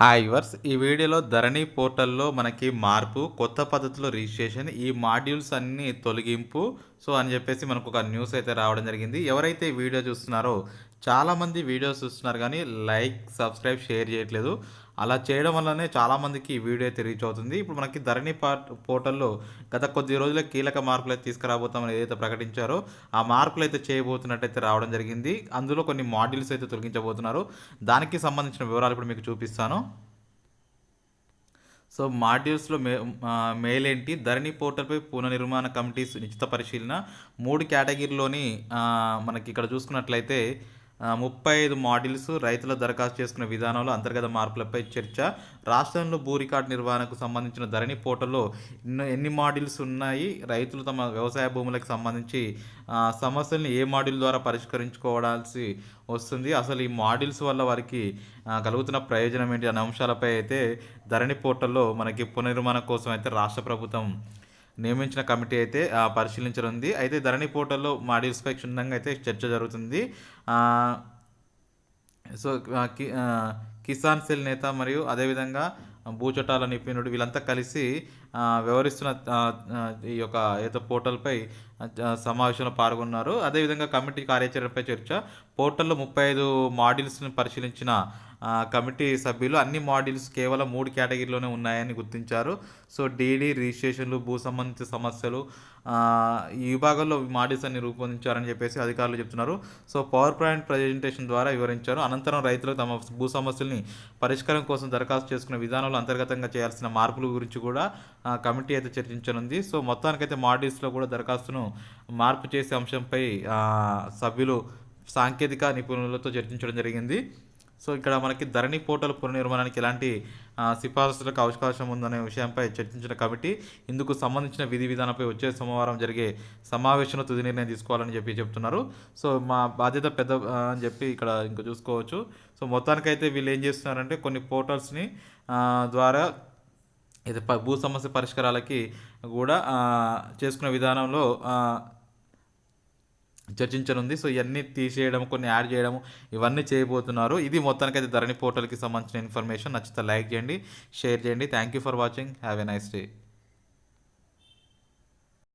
Hi verse ఈ వీడియోలో ధరణి పోర్టల్లో మనకి మార్పు కొత్త పద్ధతిలో రిజిస్ట్రేషన్ ఈ మాడ్యూల్స్ అన్నీ తొలగింపు. సో అని చెప్పేసి మనకు ఒక న్యూస్ అయితే రావడం జరిగింది. ఎవరైతే వీడియో చూస్తున్నారో చాలామంది వీడియోస్ చూస్తున్నారు కానీ లైక్ సబ్స్క్రైబ్ షేర్ చేయట్లేదు. అలా చేయడం వల్లనే చాలామందికి ఈ వీడియో అయితే రీచ్ అవుతుంది. ఇప్పుడు మనకి ధరణి పోర్టల్లో గత కొద్ది రోజుల కీలక మార్పులు అయితే తీసుకురాబోతామని ఏదైతే ప్రకటించారో ఆ మార్పులు అయితే చేయబోతున్నట్టయితే రావడం జరిగింది. అందులో కొన్ని మాడ్యూల్స్ అయితే తొలగించబోతున్నారు. దానికి సంబంధించిన వివరాలు ఇప్పుడు మీకు చూపిస్తాను. సో మాడ్యూల్స్లో మే మెయిల్ ఏంటి ధరణి పోర్టల్పై పునర్నిర్మాణ కమిటీస్ నిశ్చిత పరిశీలన మూడు కేటగిరీలోని మనకి ఇక్కడ చూసుకున్నట్లయితే ముప్పై ఐదు మాడ్యూల్స్ రైతుల దరఖాస్తు చేసుకునే విధానంలో అంతర్గత మార్పులపై చర్చ. రాష్ట్రంలో భూ రికార్డు నిర్వహణకు సంబంధించిన ధరణి పోర్టల్లో ఎన్ని మాడ్యూల్స్ ఉన్నాయి? రైతులు తమ వ్యవసాయ భూములకు సంబంధించి సమస్యలను ఏ మాడ్యూల్ ద్వారా పరిష్కరించుకోవాల్సి వస్తుంది? అసలు ఈ మాడ్యూల్స్ వల్ల వారికి కలుగుతున్న ప్రయోజనం ఏంటి? అనే అంశాలపై అయితే ధరణి పోర్టల్లో మనకి పునర్నిర్మాణం కోసం అయితే రాష్ట్ర ప్రభుత్వం నియమించిన కమిటీ అయితే పరిశీలించనుంది. అయితే ధరణి పోర్టల్లో మాడ్యూల్స్పై క్షుణ్ణంగా అయితే చర్చ జరుగుతుంది. సో కిసాన్ సెల్ నేత మరియు అదేవిధంగా భూచటాల నిపుణుడు వీళ్ళంతా కలిసి వ్యవహరిస్తున్న ఈ యొక్క ఏదో పోర్టల్పై సమావేశంలో పాల్గొన్నారు. అదేవిధంగా కమిటీ కార్యాచరణపై చర్చ. పోర్టల్లో ముప్పై ఐదు మాడ్యూల్స్ని పరిశీలించిన కమిటీ సభ్యులు అన్ని మాడ్యూల్స్ కేవలం మూడు కేటగిరీలోనే ఉన్నాయని గుర్తించారు. సో డీడీ రిజిస్ట్రేషన్లు భూ సంబంధిత సమస్యలు ఈ విభాగంలో మాడ్యూల్స్ అన్ని రూపొందించారని చెప్పేసి అధికారులు చెప్తున్నారు. సో పవర్ పాయింట్ ప్రజెంటేషన్ ద్వారా వివరించారు. అనంతరం రైతులు తమ భూ సమస్యల్ని పరిష్కారం కోసం దరఖాస్తు చేసుకునే విధానంలో అంతర్గతంగా చేయాల్సిన మార్పుల గురించి కూడా కమిటీ అయితే చర్చించనుంది. సో మొత్తానికైతే మాడ్యూల్స్లో కూడా దరఖాస్తును మార్పు చేసే అంశంపై సభ్యులు సాంకేతిక నిపుణులతో చర్చించడం జరిగింది. సో ఇక్కడ మనకి ధరణి పోర్టల్ పునర్నిర్మాణానికి ఎలాంటి సిఫార్సులకు అవకాశం ఉందనే విషయంపై చర్చించిన కమిటీ ఇందుకు సంబంధించిన విధి విధానంపై వచ్చే సోమవారం జరిగే సమావేశంలో తుది నిర్ణయం తీసుకోవాలని చెప్పి చెప్తున్నారు. సో మా బాధ్యత పెద్ద అని చెప్పి ఇక్కడ ఇంకా చూసుకోవచ్చు. సో మొత్తానికైతే వీళ్ళు ఏం చేస్తున్నారంటే కొన్ని పోర్టల్స్ని ద్వారా ఇది భూ సమస్య పరిష్కారాలకి కూడా చేసుకునే విధానంలో చర్చించనుంది. సో ఇవన్నీ తీసేయడం కొన్ని యాడ్ చేయడం ఇవన్నీ చేయబోతున్నారు. ఇది మొత్తానికి అయితే ధరణి పోర్టల్కి సంబంధించిన ఇన్ఫర్మేషన్. నచ్చితే లైక్ చేయండి షేర్ చేయండి. Thank you for watching. Have a nice day.